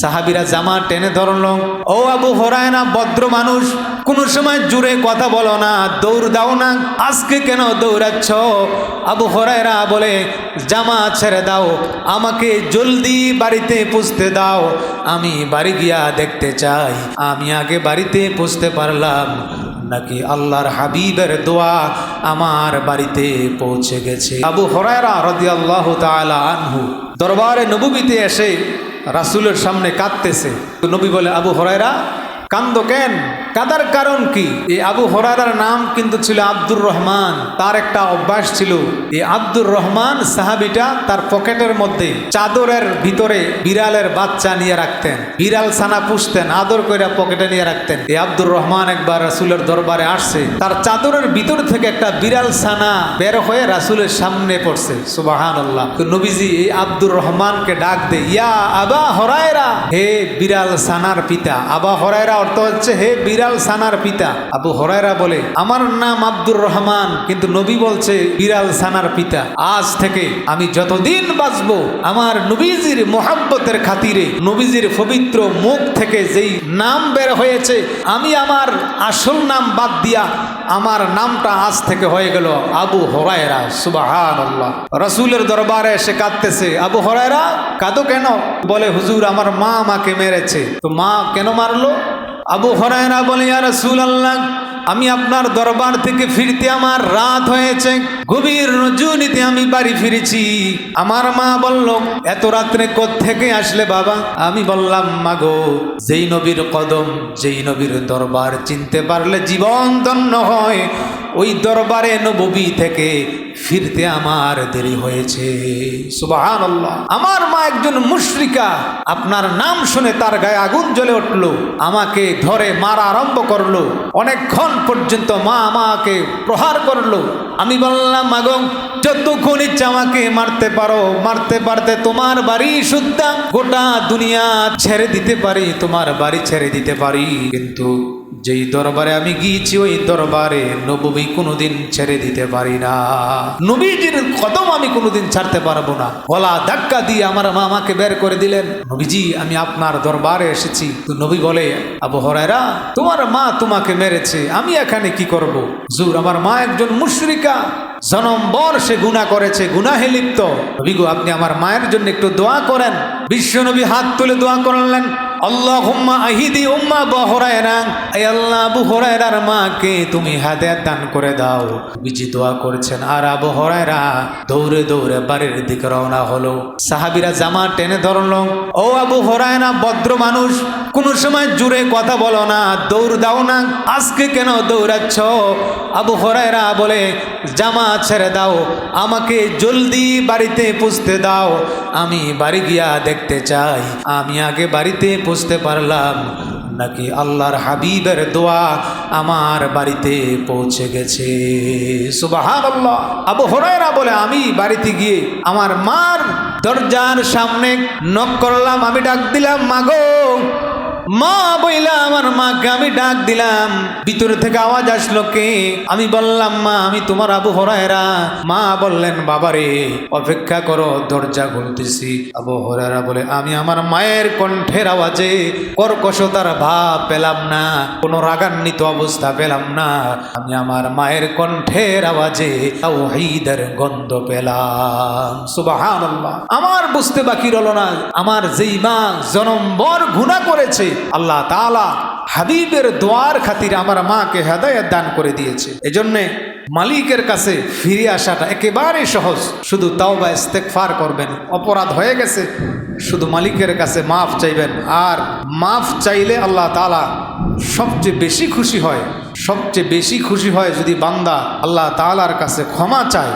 সাহাবিরা জামা টেনে ধরল। ও আবু হরায়না ভদ্র মানুষ, কোনো সময় জুড়ে কথা বলো না, দৌড় দাও না, আজকে কেন দৌড়াচ্ছ? আবু হরায়রা বলে জামা ছেড়ে দাও, আমাকে জলদি বাড়িতে পুষতে দাও, আমি বাড়ি গিয়া দেখতে চাই, আমি আগে বাড়িতে পুষতে পারলাম, নাকি আল্লাহর হাবিবের দোয়া আমার বাড়িতে পৌঁছে গেছে। আবু হরায়রা রদি আল্লাহ আনহু দরবারে নবীতে এসে রাসুলের সামনে কাঁদতেছে। নবী বলে আবু হরাইরা কান্দ কেন? কাদার কারণ কি? এই আবু হরারার নাম কিন্তু ছিল আব্দুর রহমান। তার একটা অভ্যাস ছিল এই আব্দুর রহমান সাহাবিটা তার পকেটের মধ্যে চাদরের ভিতরে বিড়ালের বাচ্চা নিয়ে রাখতেন। বিড়াল ছানা পুষতেন, আদর করে পকেটে নিয়ে রাখতেন। এই আব্দুর রহমান একবার রাসুলের দরবারে আসছে, তার চাদরের ভিতর থেকে একটা বিড়াল ছানা বের হয়ে রাসুলের সামনে পড়ছে। সুবাহান আল্লাহ নবীজি এই আব্দুর রহমানকে ডাক দে ইয়া আবা হরায়রা, হে বিড়াল সানার পিতা। আবা হরায়রা অর্থ হচ্ছে, হে বিড়াল সানার পিতা। আবু হরায়রা বলে, আমার নাম আব্দুর রহমান, কিন্তু নবী বলছে বিড়াল সানার পিতা। আজ থেকে আমি যতদিন বাঁচবো, আমার নবীজির মোহাব্বতের খাতিরে, নবীজির পবিত্র মুখ থেকে যেই নাম বের হয়েছে, আমি আমার আসল নাম বাদ দিয়া আমার নামটা আজ থেকে হয়ে গেল আবু হরায়রা। আল্লাহ রসুলের দরবারে এসে কাঁদতেছে, আবু হরায়রা, কাঁদো কেন? বলে, হুজুর, আমার মা আমাকে মেরেছে। তো মা কেন মারলো? আবু হরায়না বলে আর সুল আল্লাহ আমি আপনার দরবার থেকে ফিরতে আমার রাত হয়েছে। গভীর রজনীতে আমি বাড়ি ফিরেছি। আমার মা বলল, এত রাত্রে থেকে আসলে বাবা? আমি বললাম, মাগো, যেই নবীর কদম, যেই নবীর দরবার চিনতে পারলে জীবন ধন্য হয়। ওই দরবারে নবী থেকে ফিরতে আমার দেরি হয়েছে। সুবাহান আমার মা একজন মুশরিকা। আপনার নাম শুনে তার গায়ে আগুন জ্বলে উঠল, আমাকে ধরে মারা আরম্ভ করল। অনেকক্ষণ পর্যন্ত মা আমাকে প্রহার করল। আমি বললাম, মাগং, যতক্ষণ ইচ্ছা আমাকে মারতে পারো, মারতে পারতে তোমার বাড়ি শুদ্ধা গোটা দুনিয়া ছেড়ে দিতে পারি, তোমার বাড়ি ছেড়ে দিতে পারি। কিন্তু যেই দরবারে আমি গিয়েছি, ওই দরবারে নবী কোনোদিন ছেড়ে দিতে পারি না। নবীজির কদম আমি কোনোদিন ছাড়তে পারব না। গলা ধাক্কা দিয়ে আমার মা আমাকে বের করে দিলেন, নবীজি, আমি আপনার দরবারে এসেছি। তো নবী বলে, আবু হরাইরা তোমার মা তোমাকে মেরেছে, আমি এখানে কি করব? জুর আমার মা একজন মুশরিকা, জনম্বর, সে গুণা করেছে, গুনাহে লিপ্ত। নবী গো, আপনি আমার মায়ের জন্য একটু দোয়া করেন। বিশ্বনবী হাত তুলে দোয়া করলেন। আল্লাহ হুম্মা আহিদি উম্মা বহরায়রা এই আল্লাহ আবু হরায়রার মাকে তুমি হাদায়াত দান করে দাও। বিজি দোয়া করছেন, আর আবু হরায়রা দৌড়ে দৌড়ে বাড়ির দিকে রওনা হলো। সাহাবিরা জামা টেনে ধরলো, ও আবু হরায়রা, ভদ্র মানুষ, কোনো সময় জুড়ে কথা বলো না, দৌড় দাও না, আজকে কেন দৌড়াচ্ছ? আবু হরায়রা বলে, জামা ছেড়ে দাও, আমাকে জলদি বাড়িতে পুষতে দাও, আমি বাড়ি গিয়া দেখতে চাই, আমি আগে বাড়িতে পুষতে পারলাম নাকি আল্লাহর হাবিবের দোয়া আমার বাড়িতে পৌঁছে গেছে। আবু হরাইরা বলে, আমি বাড়িতে গিয়ে আমার মার দরজার সামনে নক করলাম, আমি ডাক দিলাম, মাগো মা বইলা আমার মাকে আমি ডাক দিলাম। ভিতরে থেকে আওয়াজ আসলো কে? আমি বললাম, মা, আমি তোমার আবু হরায়রা। মা বললেন, বাবারে, অপেক্ষা করো, দরজা খুলতেছি। আবু হরায়রা বলে, আমি আমার মায়ের কণ্ঠের আওয়াজে কর্কশতার ভাব পেলাম না, কোনো রাগান্বিত অবস্থা পেলাম না। আমি আমার মায়ের কণ্ঠের আওয়াজে তাওহীদের গন্ধ পেলাম। সুবহানাল্লাহ। আমার বুঝতে বাকি রল না। আমার যেই মা জনম্বর গুণা করেছে আল্লাহ তাআলা হাবিবের দোয়ার খাতিরে আমার মাকে হেদায়ত দান করে দিয়েছে। এজন্যে মালিকের কাছে ফিরে আসাটা একেবারে সহজ। শুধু তাও বা ইস্তেকফার করবেন, অপরাধ হয়ে গেছে। শুধু মালিকের কাছে মাফ চাইবেন। আর মাফ চাইলে আল্লাহ তালা সবচেয়ে বেশি খুশি হয়। সবচেয়ে বেশি খুশি হয় যদি বান্দা আল্লাহ তালার কাছে ক্ষমা চায়।